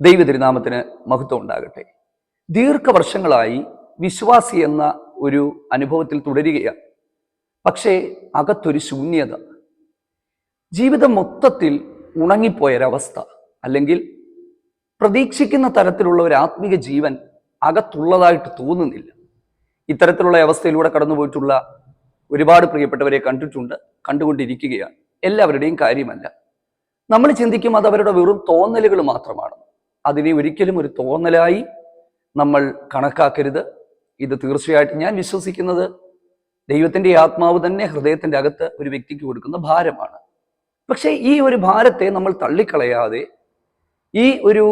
ദൈവതിരുനാമത്തിന് മഹത്വം ഉണ്ടാകട്ടെ. ദീർഘവർഷങ്ങളായി വിശ്വാസി എന്ന ഒരു അനുഭവത്തിൽ തുടരുകയാണ്. പക്ഷേ അകത്തൊരു ശൂന്യത. ജീവിതം മൊത്തത്തിൽ ഉണങ്ങിപ്പോയൊരവസ്ഥ. അല്ലെങ്കിൽ പ്രതീക്ഷിക്കുന്ന തരത്തിലുള്ള ഒരു ആത്മീക ജീവൻ അകത്തുള്ളതായിട്ട് തോന്നുന്നില്ല. ഇത്തരത്തിലുള്ള അവസ്ഥയിലൂടെ കടന്നുപോയിട്ടുള്ള ഒരുപാട് പ്രിയപ്പെട്ടവരെ കണ്ടിട്ടുണ്ട് കണ്ടുകൊണ്ടിരിക്കുകയാണ്. എല്ലാവരുടെയും കാര്യമല്ല. നമ്മൾ ചിന്തിക്കും അത് അവരുടെ വെറും തോന്നലുകൾ മാത്രമാണ്. അതിനെ ഒരിക്കലും ഒരു തോന്നലായി നമ്മൾ കണക്കാക്കരുത്. ഇത് തീർച്ചയായിട്ടും ഞാൻ വിശ്വസിക്കുന്നത് ദൈവത്തിന്റെ ആത്മാവ് തന്നെ ഹൃദയത്തിന്റെ അകത്ത് ഒരു വ്യക്തിക്ക് കൊടുക്കുന്ന ഭാരമാണ്. പക്ഷേ ഈ ഒരു ഭാരത്തെ നമ്മൾ തള്ളിക്കളയാതെ ഈ ഒരു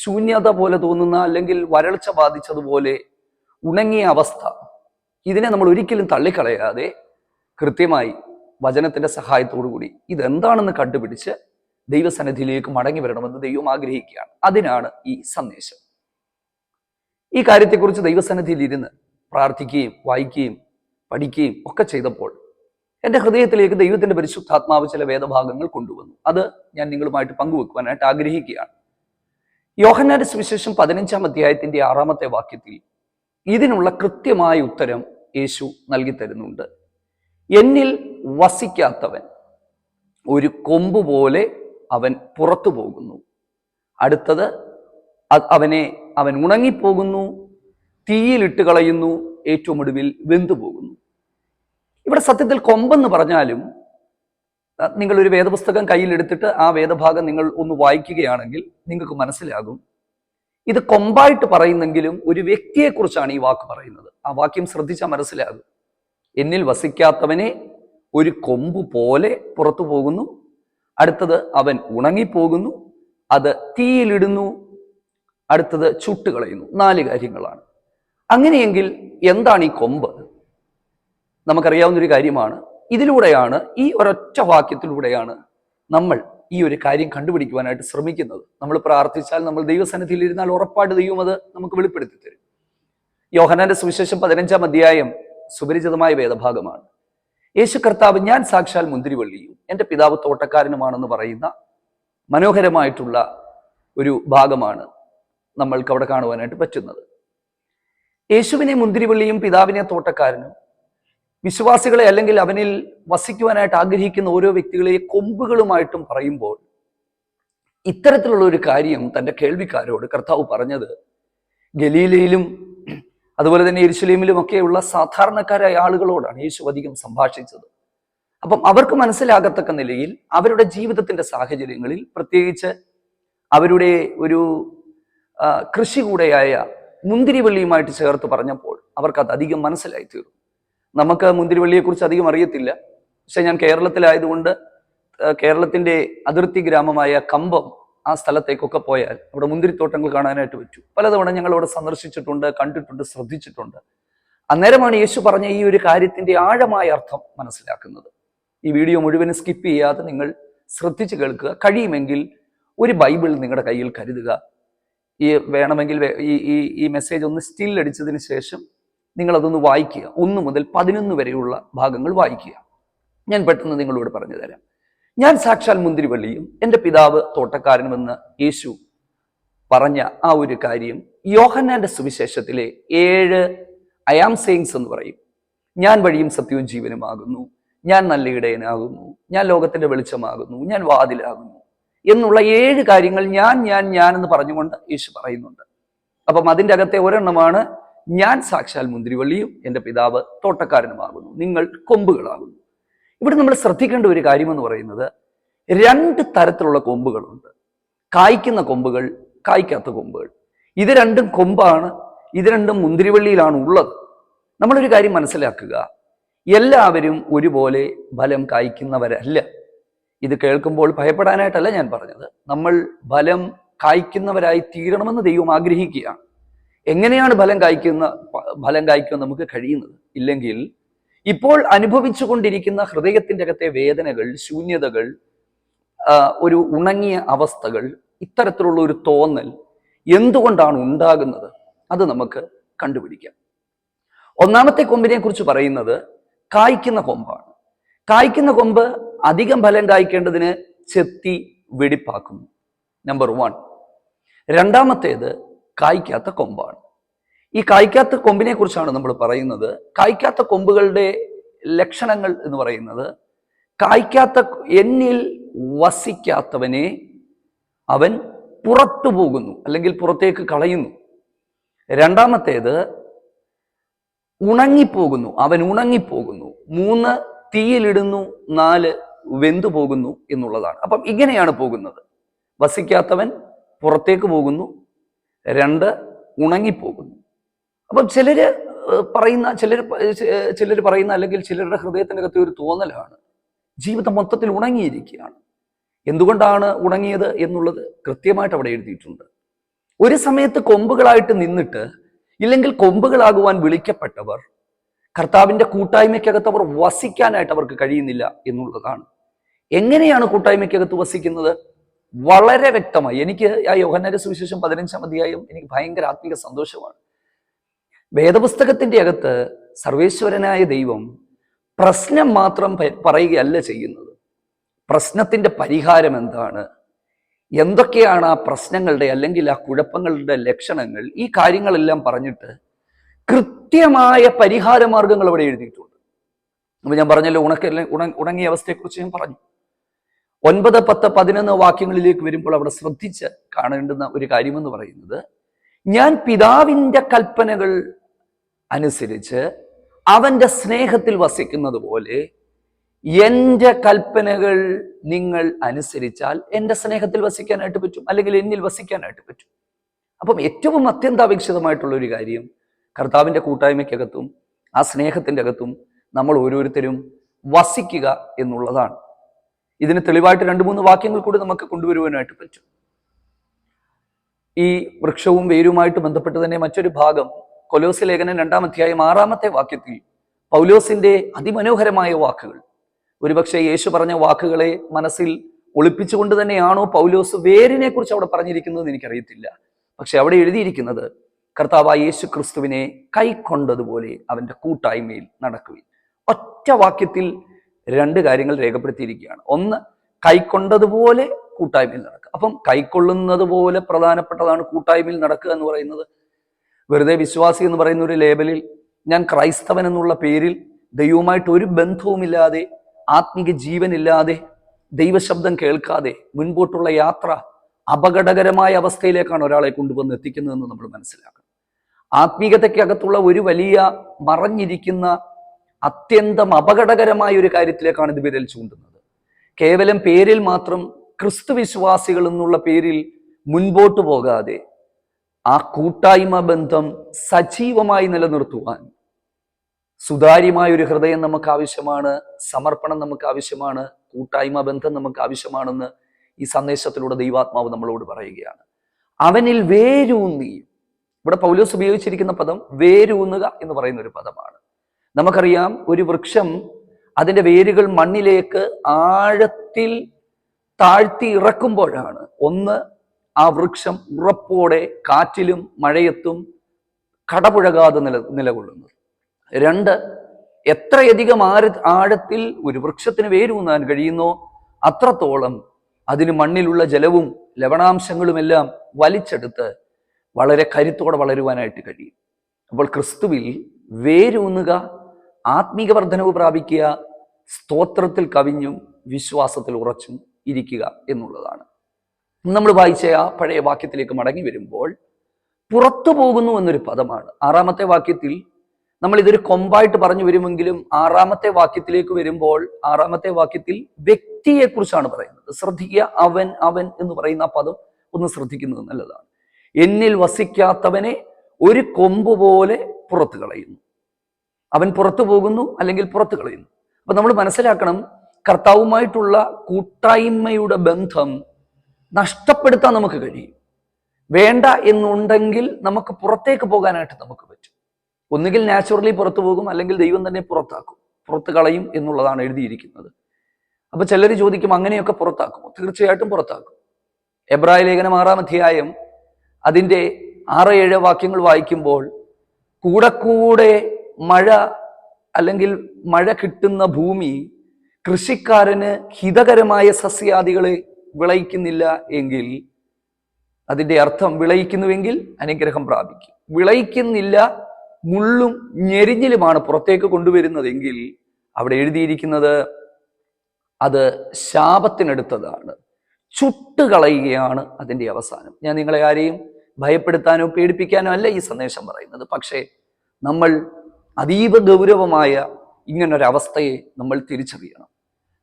ശൂന്യത പോലെ തോന്നുന്ന അല്ലെങ്കിൽ വരൾച്ച ബാധിച്ചതുപോലെ ഉണങ്ങിയ അവസ്ഥ ഇതിനെ നമ്മൾ ഒരിക്കലും തള്ളിക്കളയാതെ കൃത്യമായി വചനത്തിന്റെ സഹായത്തോടു കൂടി ഇതെന്താണെന്ന് കണ്ടുപിടിച്ച് ദൈവസന്നിധിയിലേക്ക് മടങ്ങി വരണമെന്ന് ദൈവം ആഗ്രഹിക്കുകയാണ്. അതിനാണ് ഈ സന്ദേശം. ഈ കാര്യത്തെക്കുറിച്ച് ദൈവസന്നിധിയിൽ ഇരുന്ന് പ്രാർത്ഥിക്കുകയും വായിക്കുകയും പഠിക്കുകയും ഒക്കെ ചെയ്തപ്പോൾ എന്റെ ഹൃദയത്തിലേക്ക് ദൈവത്തിന്റെ പരിശുദ്ധാത്മാവ് ചില വേദഭാഗങ്ങൾ കൊണ്ടുവന്നു. അത് ഞാൻ നിങ്ങളുമായിട്ട് പങ്കുവെക്കുവാനായിട്ട് ആഗ്രഹിക്കുകയാണ്. യോഹന്നാന്റെ സുവിശേഷം പതിനഞ്ചാം അധ്യായത്തിന്റെ ആറാമത്തെ വാക്യത്തിൽ ഇതിനുള്ള കൃത്യമായ ഉത്തരം യേശു നൽകി തരുന്നുണ്ട്. എന്നിൽ വസിക്കാത്തവൻ ഒരു കൊമ്പ് പോലെ അവൻ പുറത്തു പോകുന്നു. അടുത്തത് അവനെ അവൻ ഉണങ്ങിപ്പോകുന്നു തീയിലിട്ട് കളയുന്നു ഏറ്റവും ഒടുവിൽ വെന്തു പോകുന്നു. ഇവിടെ സത്യത്തിൽ കൊമ്പെന്ന് പറഞ്ഞാലും നിങ്ങൾ നിങ്ങളൊരു വേദപുസ്തകം കയ്യിലെടുത്തിട്ട് ആ വേദഭാഗം നിങ്ങൾ ഒന്ന് വായിക്കുകയാണെങ്കിൽ നിങ്ങൾക്ക് മനസ്സിലാകും. ഇത് കൊമ്പായിട്ട് പറയുന്നെങ്കിലും ഒരു വ്യക്തിയെക്കുറിച്ചാണ് ഈ വാക്ക് പറയുന്നത്. ആ വാക്യം ശ്രദ്ധിച്ചാൽ മനസ്സിലാകും. എന്നിൽ വസിക്കാത്തവനെ ഒരു കൊമ്പ് പോലെ പുറത്തു പോകുന്നു അടുത്തത് അവൻ ഉണങ്ങിപ്പോകുന്നു അത് തീയിലിടുന്നു അടുത്തത് ചുട്ടുകളയുന്നു. നാല് കാര്യങ്ങളാണ്. അങ്ങനെയെങ്കിൽ എന്താണ് ഈ കൊമ്പ്? നമുക്കറിയാവുന്നൊരു കാര്യമാണ്. ഇതിലൂടെയാണ് ഈ ഒരൊറ്റ വാക്യത്തിലൂടെയാണ് നമ്മൾ ഈ ഒരു കാര്യം കണ്ടുപിടിക്കുവാനായിട്ട് ശ്രമിക്കുന്നത്. നമ്മൾ പ്രാർത്ഥിച്ചാൽ നമ്മൾ ദൈവസന്നിധിയിൽ ഇരുന്നാൽ ഉറപ്പായിട്ട് ദൈവം അത് നമുക്ക് വെളിപ്പെടുത്തി തരും. യോഹനാന്റെ സുവിശേഷം പതിനഞ്ചാം അധ്യായം സുപരിചിതമായ വേദഭാഗമാണ്. യേശു കർത്താവ് ഞാൻ സാക്ഷാൽ മുന്തിരിവള്ളിയും എന്റെ പിതാവ് തോട്ടക്കാരനുമാണെന്ന് പറയുന്ന മനോഹരമായിട്ടുള്ള ഒരു ഭാഗമാണ് നമ്മൾക്ക് അവിടെ കാണുവാനായിട്ട് പറ്റുന്നത്. യേശുവിനെ മുന്തിരിവള്ളിയും പിതാവിനെ തോട്ടക്കാരനും വിശ്വാസികളെ അല്ലെങ്കിൽ അവനിൽ വസിക്കുവാനായിട്ട് ആഗ്രഹിക്കുന്ന ഓരോ വ്യക്തികളെ കൊമ്പുകളുമായിട്ടും പറയുമ്പോൾ ഇത്തരത്തിലുള്ള ഒരു കാര്യം തന്റെ കേൾവിക്കാരോട് കർത്താവ് പറഞ്ഞത് ഗലീലയിലും അതുപോലെ തന്നെ യെരുശലേമിലും ഒക്കെയുള്ള സാധാരണക്കാരായ ആളുകളോടാണ് യേശു അധികം സംഭാഷിച്ചത്. അപ്പം അവർക്ക് മനസ്സിലാകത്തക്ക നിലയിൽ അവരുടെ ജീവിതത്തിന്റെ സാഹചര്യങ്ങളിൽ പ്രത്യേകിച്ച് അവരുടെ ഒരു കൃഷി കൂടെയായ മുന്തിരിവള്ളിയുമായിട്ട് ചേർത്ത് പറഞ്ഞപ്പോൾ അവർക്ക് അത് അധികം മനസ്സിലായി തീർന്നു. നമുക്ക് മുന്തിരിവള്ളിയെക്കുറിച്ച് അധികം അറിയത്തില്ല. പക്ഷെ ഞാൻ കേരളത്തിലായതുകൊണ്ട് കേരളത്തിന്റെ അതിർത്തി ഗ്രാമമായ കമ്പം ആ സ്ഥലത്തേക്കൊക്കെ പോയാൽ അവിടെ മുന്തിരിത്തോട്ടങ്ങൾ കാണാനായിട്ട് പറ്റും. പലതവണ ഞങ്ങൾ അവിടെ സന്ദർശിച്ചിട്ടുണ്ട് കണ്ടിട്ടുണ്ട് ശ്രദ്ധിച്ചിട്ടുണ്ട്. അന്നേരമാണ് യേശു പറഞ്ഞ ഈ ഒരു കാര്യത്തിന്റെ ആഴമായ അർത്ഥം മനസ്സിലാക്കുന്നത്. ഈ വീഡിയോ മുഴുവനും സ്കിപ്പ് ചെയ്യാതെ നിങ്ങൾ ശ്രദ്ധിച്ചു കേൾക്കുക. കഴിയുമെങ്കിൽ ഒരു ബൈബിൾ നിങ്ങളുടെ കയ്യിൽ കരുതുക. ഈ വേണമെങ്കിൽ ഈ ഈ ഈ മെസ്സേജ് ഒന്ന് സ്റ്റിൽ അടിച്ചതിന് ശേഷം നിങ്ങൾ അതൊന്ന് വായിക്കുക. ഒന്ന് മുതൽ പതിനൊന്ന് വരെയുള്ള ഭാഗങ്ങൾ വായിക്കുക. ഞാൻ പെട്ടെന്ന് നിങ്ങളോട് പറഞ്ഞു തരാം. ഞാൻ സാക്ഷാൽ മുന്തിരിവള്ളിയും എന്റെ പിതാവ് തോട്ടക്കാരനുമെന്ന് യേശു പറഞ്ഞ ആ ഒരു കാര്യം യോഹന്നാന്റെ സുവിശേഷത്തിലെ ഏഴ് ആം സെയിങ്സ് എന്ന് പറയും. ഞാൻ വഴിയും സത്യവും ജീവനുമാകുന്നു. ഞാൻ നല്ല ഇടയനാകുന്നു. ഞാൻ ലോകത്തിന്റെ വെളിച്ചമാകുന്നു. ഞാൻ വാതിലാകുന്നു. എന്നുള്ള ഏഴ് കാര്യങ്ങൾ ഞാൻ ഞാൻ ഞാൻ എന്ന് പറഞ്ഞുകൊണ്ട് യേശു പറയുന്നുണ്ട്. അപ്പം അതിന്റെ അകത്തെ ഒരെണ്ണമാണ് ഞാൻ സാക്ഷാൽ മുന്തിരിവള്ളിയും എന്റെ പിതാവ് തോട്ടക്കാരനുമാകുന്നു. നിങ്ങൾ കൊമ്പുകളാകുന്നു. ഇവിടെ നമ്മൾ ശ്രദ്ധിക്കേണ്ട ഒരു കാര്യമെന്ന് പറയുന്നത് രണ്ട് തരത്തിലുള്ള കൊമ്പുകളുണ്ട്. കായ്ക്കുന്ന കൊമ്പുകൾ കായ്ക്കാത്ത കൊമ്പുകൾ. ഇത് രണ്ടും കൊമ്പാണ് ഇത് രണ്ടും മുന്തിരിവള്ളിയിലാണ് ഉള്ളത്. നമ്മളൊരു കാര്യം മനസ്സിലാക്കുക. എല്ലാവരും ഒരുപോലെ ഫലം കായ്ക്കുന്നവരല്ല. ഇത് കേൾക്കുമ്പോൾ ഭയപ്പെടാനായിട്ടല്ല ഞാൻ പറഞ്ഞത്. നമ്മൾ ഫലം കായ്ക്കുന്നവരായി തീരണമെന്ന് ദൈവം ആഗ്രഹിക്കുകയാണ്. എങ്ങനെയാണ് ഫലം കായ്ക്കുന്ന ഫലം കായ്ക്കാൻ നമുക്ക് കഴിയുന്നത്? ഇല്ലെങ്കിൽ ഇപ്പോൾ അനുഭവിച്ചു കൊണ്ടിരിക്കുന്ന ഹൃദയത്തിന്റെ അകത്തെ വേദനകൾ ശൂന്യതകൾ ഒരു ഉണങ്ങിയ അവസ്ഥകൾ ഇത്തരത്തിലുള്ള ഒരു തോന്നൽ എന്തുകൊണ്ടാണ് ഉണ്ടാകുന്നത്? അത് നമുക്ക് കണ്ടുപിടിക്കാം. ഒന്നാമത്തെ കൊമ്പിനെ കുറിച്ച് പറയുന്നത് കായ്ക്കുന്ന കൊമ്പാണ്. കായ്ക്കുന്ന കൊമ്പ് അധികം ഫലം കായ്ക്കേണ്ടതിന് ചെത്തി വെടിപ്പാക്കുന്നു. നമ്പർ വൺ രണ്ടാമത്തേത് കായ്ക്കാത്ത കൊമ്പാണ്. ഈ കായ്ക്കാത്ത കൊമ്പിനെ കുറിച്ചാണ് നമ്മൾ പറയുന്നത്. കായ്ക്കാത്ത കൊമ്പുകളുടെ ലക്ഷണങ്ങൾ എന്ന് പറയുന്നത് കായ്ക്കാത്ത എന്നിൽ വസിക്കാത്തവനെ അവൻ പുറത്തു പോകുന്നു അല്ലെങ്കിൽ പുറത്തേക്ക് കളയുന്നു. രണ്ടാമത്തേത് ഉണങ്ങിപ്പോകുന്നു അവൻ ഉണങ്ങിപ്പോകുന്നു. മൂന്ന് തീയിലിടുന്നു നാല് വെന്തു പോകുന്നു എന്നുള്ളതാണ്. അപ്പം ഇങ്ങനെയാണ് പോകുന്നത്. വസിക്കാത്തവൻ പുറത്തേക്ക് പോകുന്നു രണ്ട് ഉണങ്ങിപ്പോകുന്നു. അപ്പം ചിലര് പറയുന്ന ചിലർ ചിലർ പറയുന്ന അല്ലെങ്കിൽ ചിലരുടെ ഹൃദയത്തിന്റെ കത്തി ഒരു തോന്നലാണ്. ജീവിതം മൊത്തത്തിൽ ഉണങ്ങിയിരിക്കുകയാണ്. എന്തുകൊണ്ടാണ് ഉണങ്ങിയത് എന്നുള്ളത് കൃത്യമായിട്ട് അവിടെ എഴുതിയിട്ടുണ്ട്. ഒരു സമയത്ത് കൊമ്പുകളായിട്ട് നിന്നിട്ട് ഇല്ലെങ്കിൽ കൊമ്പുകളാകുവാൻ വിളിക്കപ്പെട്ടവർ കർത്താവിന്റെ കൂട്ടായ്മയ്ക്കകത്ത് അവർ വസിക്കാനായിട്ട് അവർക്ക് കഴിയുന്നില്ല എന്നുള്ളതാണ്. എങ്ങനെയാണ് കൂട്ടായ്മയ്ക്കകത്ത് വസിക്കുന്നത്? വളരെ വ്യക്തമായി. എനിക്ക് ആ യോഹന്നാന്റെ സുവിശേഷം പതിനഞ്ചാം അധ്യായം എനിക്ക് ഭയങ്കര ആത്മീക സന്തോഷമാണ്. വേദപുസ്തകത്തിന്റെ അകത്ത് സർവേശ്വരനായ ദൈവം പ്രശ്നം മാത്രം പറയുകയല്ല ചെയ്യുന്നത്. പ്രശ്നത്തിന്റെ പരിഹാരം എന്താണ്? എന്തൊക്കെയാണ് ആ പ്രശ്നങ്ങളുടെ അല്ലെങ്കിൽ ആ കുഴപ്പങ്ങളുടെ ലക്ഷണങ്ങൾ? ഈ കാര്യങ്ങളെല്ലാം പറഞ്ഞിട്ട് കൃത്യമായ പരിഹാര മാർഗങ്ങൾ അവിടെ എഴുതിയിട്ടുണ്ട്. അപ്പൊ ഞാൻ പറഞ്ഞല്ലോ ഉണക്കല്ല ഉണ ഉണങ്ങിയ അവസ്ഥയെക്കുറിച്ച് ഞാൻ പറഞ്ഞു. ഒൻപത് പത്ത് പതിനൊന്ന് വാക്യങ്ങളിലേക്ക് വരുമ്പോൾ അവിടെ ശ്രദ്ധിച്ച് കാണേണ്ടുന്ന ഒരു കാര്യമെന്ന് പറയുന്നത് ഞാൻ പിതാവിന്റെ കൽപ്പനകൾ അനുസരിച്ച് അവന്റെ സ്നേഹത്തിൽ വസിക്കുന്നത് പോലെ എന്റെ കൽപ്പനകൾ നിങ്ങൾ അനുസരിച്ചാൽ എന്റെ സ്നേഹത്തിൽ വസിക്കാനായിട്ട് പറ്റും അല്ലെങ്കിൽ എന്നിൽ വസിക്കാനായിട്ട് പറ്റും. അപ്പം ഏറ്റവും അത്യന്താപേക്ഷിതമായിട്ടുള്ള ഒരു കാര്യം കർത്താവിന്റെ കൂട്ടായ്മയ്ക്കകത്തും ആ സ്നേഹത്തിന്റെ അകത്തും നമ്മൾ ഓരോരുത്തരും വസിക്കുക എന്നുള്ളതാണ്. ഇതിന് തെളിവായിട്ട് രണ്ട് മൂന്ന് വാക്യങ്ങൾ കൂടി നമുക്ക് കൊണ്ടുവരുവാനായിട്ട് പറ്റും. ഈ വൃക്ഷവും വേരുമായിട്ട് ബന്ധപ്പെട്ട് തന്നെ മറ്റൊരു ഭാഗം കൊലോസ് ലേഖനം രണ്ടാം അധ്യായം ആറാമത്തെ വാക്യത്തിൽ പൗലോസിന്റെ അതിമനോഹരമായ വാക്കുകൾ. ഒരുപക്ഷെ യേശു പറഞ്ഞ വാക്കുകളെ മനസ്സിൽ ഒളിപ്പിച്ചുകൊണ്ട് തന്നെയാണോ പൗലോസ് വേരിനെ കുറിച്ച് അവിടെ പറഞ്ഞിരിക്കുന്നത് എനിക്കറിയത്തില്ല. പക്ഷെ അവിടെ എഴുതിയിരിക്കുന്നത് കർത്താവായ യേശു ക്രിസ്തുവിനെ കൈക്കൊണ്ടതുപോലെ അവന്റെ കൂട്ടായ്മയിൽ നടക്കുവിൻ. ഒറ്റ വാക്യത്തിൽ രണ്ട് കാര്യങ്ങൾ രേഖപ്പെടുത്തിയിരിക്കുകയാണ്. ഒന്ന് കൈക്കൊണ്ടതുപോലെ കൂട്ടായ്മയിൽ നടക്കുക. അപ്പം കൈക്കൊള്ളുന്നത് പോലെ പ്രധാനപ്പെട്ടതാണ് കൂട്ടായ്മയിൽ നടക്കുക എന്ന് പറയുന്നത് വെറുതെ വിശ്വാസി എന്ന് പറയുന്ന ഒരു ലേബലിൽ ഞാൻ ക്രൈസ്തവൻ എന്നുള്ള പേരിൽ ദൈവവുമായിട്ട് ഒരു ബന്ധവുമില്ലാതെ ആത്മീക ജീവനില്ലാതെ ദൈവശബ്ദം കേൾക്കാതെ മുൻപോട്ടുള്ള യാത്ര അപകടകരമായ അവസ്ഥയിലേക്കാണ് ഒരാളെ കൊണ്ടുവന്ന് എത്തിക്കുന്നതെന്ന് നമ്മൾ മനസ്സിലാക്കണം. ആത്മീയതയ്ക്കകത്തുള്ള ഒരു വലിയ മറഞ്ഞിരിക്കുന്ന അത്യന്തം അപകടകരമായ ഒരു കാര്യത്തിലേക്കാണ് ഇത് വിരൽ ചൂണ്ടുന്നത്. കേവലം പേരിൽ മാത്രം ക്രിസ്തു വിശ്വാസികൾ എന്നുള്ള പേരിൽ മുൻപോട്ട് പോകാതെ ആ കൂട്ടായ്മ ബന്ധം സജീവമായി നിലനിർത്തുവാൻ. സുതാര്യമായ ഒരു ഹൃദയം നമുക്ക് ആവശ്യമാണ് സമർപ്പണം നമുക്ക് ആവശ്യമാണ് കൂട്ടായ്മ ബന്ധം നമുക്ക് ആവശ്യമാണെന്ന് ഈ സന്ദേശത്തിലൂടെ ദൈവാത്മാവ് നമ്മളോട് പറയുകയാണ്. അവനിൽ വേരൂന്നി. ഇവിടെ പൗലോസ് ഉപയോഗിച്ചിരിക്കുന്ന പദം വേരൂന്നുക എന്ന് പറയുന്ന ഒരു പദമാണ്. നമുക്കറിയാം ഒരു വൃക്ഷം അതിന്റെ വേരുകൾ മണ്ണിലേക്ക് ആഴത്തിൽ താഴ്ത്തി ഇറക്കുമ്പോഴാണ്. ഒന്ന് ആ വൃക്ഷം ഉറപ്പോടെ കാറ്റിലും മഴയത്തും കടപുഴകാതെ നില നിലകൊള്ളുന്നത്. രണ്ട് എത്രയധികം ആര ആഴത്തിൽ ഒരു വൃക്ഷത്തിന് വേരൂന്നാൻ കഴിയുന്നോ അത്രത്തോളം അതിന് മണ്ണിലുള്ള ജലവും ലവണാംശങ്ങളുമെല്ലാം വലിച്ചെടുത്ത് വളരെ കരുത്തോടെ വളരുവാനായിട്ട് കഴിയും. അപ്പോൾ ക്രിസ്തുവിൽ വേരൂന്നുക ആത്മീക വർധനവ് പ്രാപിക്കുക സ്തോത്രത്തിൽ കവിഞ്ഞും വിശ്വാസത്തിൽ ഉറച്ചും ഇരിക്കുക എന്നുള്ളതാണ്. നമ്മൾ വായിച്ച ആ പഴയ വാക്യത്തിലേക്ക് മടങ്ങി വരുമ്പോൾ പുറത്തു പോകുന്നു എന്നൊരു പദമാണ്. ആറാമത്തെ വാക്യത്തിൽ നമ്മൾ ഇതൊരു കൊമ്പായിട്ട് പറഞ്ഞു വരുമെങ്കിലും ആറാമത്തെ വാക്യത്തിലേക്ക് വരുമ്പോൾ ആറാമത്തെ വാക്യത്തിൽ വ്യക്തിയെക്കുറിച്ചാണ് പറയുന്നത്. ശ്രദ്ധിക്കുക അവൻ അവൻ എന്ന് പറയുന്ന പദം ഒന്ന് ശ്രദ്ധിക്കുന്നത് നല്ലതാണ്. എന്നിൽ വസിക്കാത്തവനെ ഒരു കൊമ്പ് പോലെ പുറത്തു കളയുന്നു. അവൻ പുറത്തു പോകുന്നു അല്ലെങ്കിൽ പുറത്തു കളയുന്നു. അപ്പൊ നമ്മൾ മനസ്സിലാക്കണം കർത്താവുമായിട്ടുള്ള കൂട്ടായ്മയുടെ ബന്ധം നഷ്ടപ്പെടുത്താൻ നമുക്ക് കഴിയും. വേണ്ട എന്നുണ്ടെങ്കിൽ നമുക്ക് പുറത്തേക്ക് പോകാനായിട്ട് നമുക്ക് പറ്റും. ഒന്നുകിൽ നാച്ചുറലി പുറത്തു പോകും അല്ലെങ്കിൽ ദൈവം തന്നെ പുറത്താക്കും. പുറത്ത് കളയും എന്നുള്ളതാണ് എഴുതിയിരിക്കുന്നത്. അപ്പൊ ചിലർ ചോദിക്കും അങ്ങനെയൊക്കെ പുറത്താക്കുമോ? തീർച്ചയായിട്ടും പുറത്താക്കും. എബ്രായ ലേഖനം ആറാം അധ്യായം അതിന്റെ ആറ് ഏഴ് വാക്യങ്ങൾ വായിക്കുമ്പോൾ കൂടെ കൂടെ മഴ അല്ലെങ്കിൽ മഴ കിട്ടുന്ന ഭൂമി കൃഷിക്കാരന് ഹിതകരമായ സസ്യാദികളെ വിളയിക്കുന്നില്ല എങ്കിൽ അതിന്റെ അർത്ഥം വിളയിക്കുന്നുവെങ്കിൽ അനുഗ്രഹം പ്രാപിക്കും. വിളയിക്കുന്നില്ല മുള്ളും ഞെരിഞ്ഞിലുമാണ് പുറത്തേക്ക് കൊണ്ടുവരുന്നതെങ്കിൽ അവിടെ എഴുതിയിരിക്കുന്നത് അത് ശാപത്തിനെടുത്തതാണ്. ചുട്ടുകളയുകയാണ് അതിന്റെ അവസാനം. ഞാൻ നിങ്ങളെ ആരെയും ഭയപ്പെടുത്താനോ പേടിപ്പിക്കാനോ അല്ല ഈ സന്ദേശം പറയുന്നത്. പക്ഷേ നമ്മൾ അതീവ ഗൗരവമായ ഇങ്ങനൊരവസ്ഥയെ നമ്മൾ തിരിച്ചറിയണം.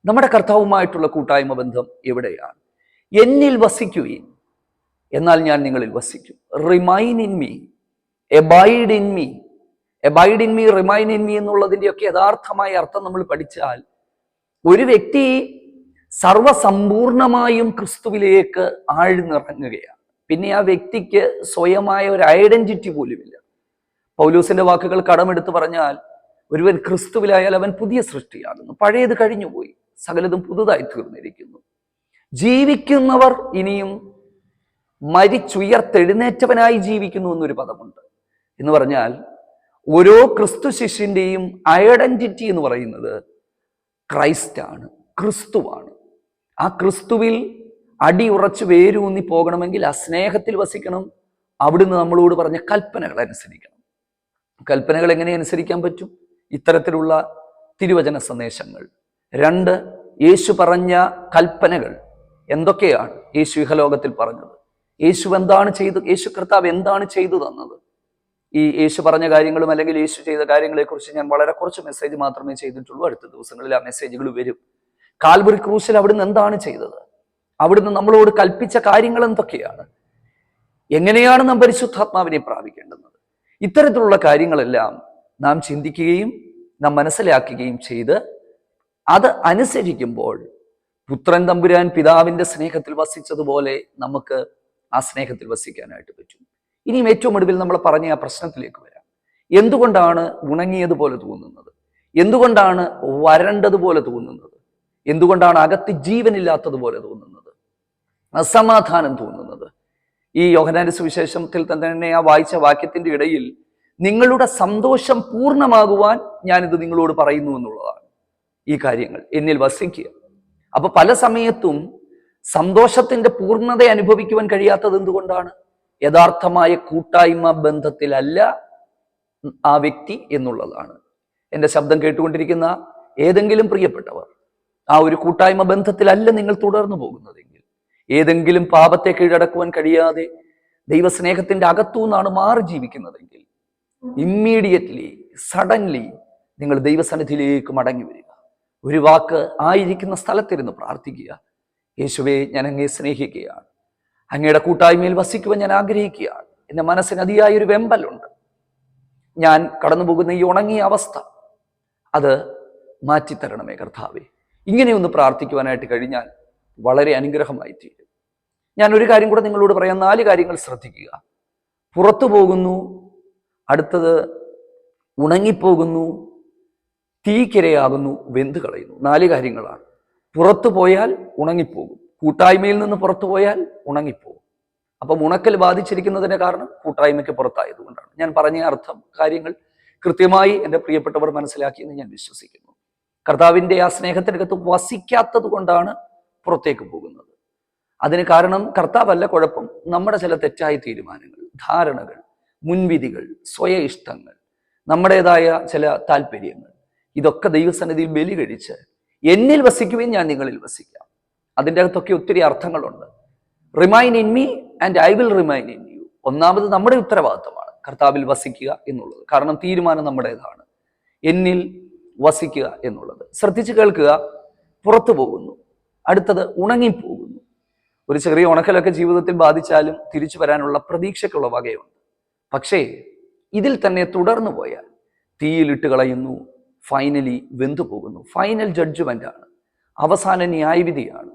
നമ്മുടെ കർത്താവുമായിട്ടുള്ള കൂട്ടായ്മ ബന്ധം എവിടെയാണ്? എന്നിൽ വസിക്കുകയും എന്നാൽ ഞാൻ നിങ്ങളിൽ വസിക്കും. Remain in me abide in me abide in me remain in me എന്നുള്ളതിന്റെയൊക്കെ യഥാർത്ഥമായ അർത്ഥം നമ്മൾ പഠിച്ചാൽ ഒരു വ്യക്തി സർവസമ്പൂർണമായും ക്രിസ്തുവിലേക്ക് ആഴ്ന്നിറങ്ങുകയാണ്. പിന്നെ ആ വ്യക്തിക്ക് സ്വയമായ ഒരു ഐഡന്റിറ്റി പോലുമില്ല. പൗലൂസിന്റെ വാക്കുകൾ കടമെടുത്ത് പറഞ്ഞാൽ ഒരുവൻ ക്രിസ്തുവിലായാൽ അവൻ പുതിയ സൃഷ്ടിയാകുന്നു. പഴയത് കഴിഞ്ഞുപോയി. സകലതും പുതുതായി തീർന്നിരിക്കുന്നു. ജീവിക്കുന്നവർ ഇനിയും മരിച്ചുയർത്തെഴുന്നേറ്റവനായി ജീവിക്കുന്നു എന്നൊരു പദമുണ്ട്. എന്ന് പറഞ്ഞാൽ ഓരോ ക്രിസ്തു ശിഷ്യന്റെയും ഐഡന്റിറ്റി എന്ന് പറയുന്നത് ക്രൈസ്റ്റാണ് ക്രിസ്തുവാണ്. ആ ക്രിസ്തുവിൽ അടിയുറച്ച് വേരൂന്നി പോകണമെങ്കിൽ ആ സ്നേഹത്തിൽ വസിക്കണം. അവിടുന്ന് നമ്മളോട് പറഞ്ഞ കൽപ്പനകൾ അനുസരിക്കണം. കൽപ്പനകൾ എങ്ങനെ അനുസരിക്കാൻ പറ്റും? ഇത്തരത്തിലുള്ള തിരുവചന സന്ദേശങ്ങൾ. രണ്ട് യേശു പറഞ്ഞ കൽപ്പനകൾ എന്തൊക്കെയാണ്? യേശു ഇഹലോകത്തിൽ പറഞ്ഞത്. യേശു എന്താണ് ചെയ്തു യേശു കർത്താവ് എന്താണ് ചെയ്തു തന്നത്? ഈ യേശു പറഞ്ഞ കാര്യങ്ങളും അല്ലെങ്കിൽ യേശു ചെയ്ത കാര്യങ്ങളെക്കുറിച്ച് ഞാൻ വളരെ കുറച്ച് മെസ്സേജ് മാത്രമേ ചെയ്തിട്ടുള്ളൂ. അടുത്ത ദിവസങ്ങളിൽ ആ മെസ്സേജുകൾ വരും. കാൽബറി ക്രൂസിൽ അവിടുന്ന് എന്താണ് ചെയ്തത്? അവിടുന്ന് നമ്മളോട് കൽപ്പിച്ച കാര്യങ്ങൾ എന്തൊക്കെയാണ്? എങ്ങനെയാണ് നാം പരിശുദ്ധാത്മാവിനെ പ്രാപിക്കേണ്ടുന്നത്? ഇത്തരത്തിലുള്ള കാര്യങ്ങളെല്ലാം നാം ചിന്തിക്കുകയും നാം മനസ്സിലാക്കുകയും ചെയ്ത് അത് അനുസരിക്കുമ്പോൾ പുത്രൻ തമ്പുരാൻ പിതാവിന്റെ സ്നേഹത്തിൽ വസിച്ചതുപോലെ നമുക്ക് ആ സ്നേഹത്തിൽ വസിക്കാനായിട്ട് പറ്റും. ഇനിയും ഏറ്റവും ഒടുവിൽ നമ്മൾ പറഞ്ഞ ആ പ്രശ്നത്തിലേക്ക് വരാം. എന്തുകൊണ്ടാണ് ഉണങ്ങിയതുപോലെ തോന്നുന്നത്? എന്തുകൊണ്ടാണ് വരണ്ടതുപോലെ തോന്നുന്നത്? എന്തുകൊണ്ടാണ് അകത്ത് ജീവനില്ലാത്തതുപോലെ തോന്നുന്നത്? അസമാധാനം തോന്നുന്നത്? ഈ യോഹനാന്റെ സുവിശേഷത്തിൽ തന്നെ ആ വായിച്ച വാക്യത്തിന്റെ ഇടയിൽ നിങ്ങളുടെ സന്തോഷം പൂർണമാകുവാൻ ഞാനിത് നിങ്ങളോട് പറയുന്നു എന്നുള്ളതാണ്. ഈ കാര്യങ്ങൾ. എന്നിൽ വസിക്കുക. അപ്പൊ പല സമയത്തും സന്തോഷത്തിന്റെ പൂർണത അനുഭവിക്കുവാൻ കഴിയാത്തത് എന്തുകൊണ്ടാണ്? യഥാർത്ഥമായ കൂട്ടായ്മ ബന്ധത്തിലല്ല ആ വ്യക്തി എന്നുള്ളതാണ്. എന്റെ ശബ്ദം കേട്ടുകൊണ്ടിരിക്കുന്ന ഏതെങ്കിലും പ്രിയപ്പെട്ടവർ ആ ഒരു കൂട്ടായ്മ ബന്ധത്തിലല്ല നിങ്ങൾ തുടർന്നു പോകുന്നതെങ്കിൽ ഏതെങ്കിലും പാപത്തെ കീഴടക്കുവാൻ കഴിയാതെ ദൈവസ്നേഹത്തിന്റെ അകത്തു നിന്നാണ് മാറി ജീവിക്കുന്നതെങ്കിൽ ഇമ്മീഡിയറ്റ്ലി സഡൻലി നിങ്ങൾ ദൈവസന്നിധിയിലേക്ക് മടങ്ങി വരിക. ഒരു വാക്ക് ആയിരിക്കുന്ന സ്ഥലത്തിരുന്ന് പ്രാർത്ഥിക്കുക. യേശുവെ ഞാൻ അങ്ങേ സ്നേഹിക്കുകയാണ്. അങ്ങയുടെ കൂട്ടായ്മയിൽ വസിക്കുവാൻ ഞാൻ ആഗ്രഹിക്കുകയാണ്. എന്റെ മനസ്സിന് അതിയായ ഒരു വെമ്പലുണ്ട്. ഞാൻ കടന്നു പോകുന്ന ഈ ഉണങ്ങിയ അവസ്ഥ അത് മാറ്റിത്തരണമേ കർത്താവേ. ഇങ്ങനെയൊന്ന് പ്രാർത്ഥിക്കുവാനായിട്ട് കഴിഞ്ഞാൽ വളരെ അനുഗ്രഹമായി തീരും. ഞാൻ ഒരു കാര്യം കൂടെ നിങ്ങളോട് പറയാം. നാല് കാര്യങ്ങൾ ശ്രദ്ധിക്കുക. പുറത്തു പോകുന്നു അടുത്തത് ഉണങ്ങിപ്പോകുന്നു തീക്കിരയാകുന്നു വെന്ത് കളയുന്നു. നാല് കാര്യങ്ങളാണ്. പുറത്തു പോയാൽ ഉണങ്ങിപ്പോകും. കൂട്ടായ്മയിൽ നിന്ന് പുറത്തു പോയാൽ ഉണങ്ങിപ്പോകും. അപ്പം ഉണക്കൽ ബാധിച്ചിരിക്കുന്നതിന്റെ കാരണം കൂട്ടായ്മയ്ക്ക് പുറത്തായതുകൊണ്ടാണ് ഞാൻ പറഞ്ഞ അർത്ഥം കാര്യങ്ങൾ കൃത്യമായി എന്റെ പ്രിയപ്പെട്ടവർ മനസ്സിലാക്കിയെന്ന് ഞാൻ വിശ്വസിക്കുന്നു. കർത്താവിന്റെ ആ സ്നേഹത്തിനകത്ത് വസിക്കാത്തത് കൊണ്ടാണ് പുറത്തേക്ക് പോകുന്നത്. അതിന് കാരണം കർത്താവല്ല കുഴപ്പം നമ്മുടെ ചില തെറ്റായ തീരുമാനങ്ങൾ ധാരണകൾ മുൻവിധികൾ സ്വയ ഇഷ്ടങ്ങൾ നമ്മുടേതായ ചില താല്പര്യങ്ങൾ. ഇതൊക്കെ ദൈവസന്നിധിയിൽ ബലി കഴിച്ച് എന്നിൽ വസിക്കുകയും ഞാൻ നിങ്ങളിൽ വസിക്കാം. അതിന്റെ അകത്തൊക്കെ ഒത്തിരി അർത്ഥങ്ങളുണ്ട്. Remain in me and I will remain in you ഒന്നാമത് നമ്മുടെ ഉത്തരവാദിത്വമാണ് കർത്താവിൽ വസിക്കുക എന്നുള്ളത്. കാരണം തീരുമാനം നമ്മുടേതാണ്. എന്നിൽ വസിക്കുക എന്നുള്ളത്. ശ്രദ്ധിച്ചു കേൾക്കുക പുറത്തു പോകുന്നു. അടുത്തത് ഉണങ്ങിപ്പോകുന്നു. ഒരു ചെറിയ ഉണക്കലൊക്കെ ജീവിതത്തിൽ ബാധിച്ചാലും തിരിച്ചു വരാനുള്ള പ്രതീക്ഷയ്ക്കുള്ള വകയുണ്ട്. പക്ഷേ ഇതിൽ തന്നെ തുടർന്നു പോയാൽ തീയിലിട്ട് കളയുന്നു ഫൈനലി വെന്തു പോകുന്നു. ഫൈനൽ ജഡ്ജ്മെന്റ് ആണ്. അവസാന ന്യായവിധിയാണ്.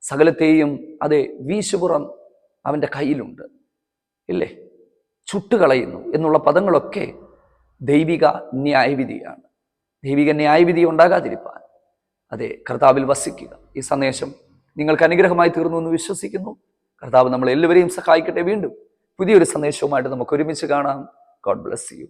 സകലത്തെയും അതെ വീശുപുറം അവന്റെ കയ്യിലുണ്ട്. ഇല്ലേ? ചുട്ടുകളയുന്നു എന്നുള്ള പദങ്ങളൊക്കെ ദൈവിക ന്യായവിധിയാണ്. ദൈവിക ന്യായവിധി ഉണ്ടാകാതിരിപ്പാൻ. അതെ കർത്താവിൽ വസിക്കുക. ഈ സന്ദേശം നിങ്ങൾക്ക് അനുഗ്രഹമായി തീർന്നു എന്ന് വിശ്വസിക്കുന്നു. കർത്താവ് നമ്മളെല്ലാവരെയും സഹായിക്കട്ടെ വീണ്ടും. പുതിയൊരു സന്ദേശവുമായിട്ട് നമുക്ക് ഒരുമിച്ച് കാണാം. God bless you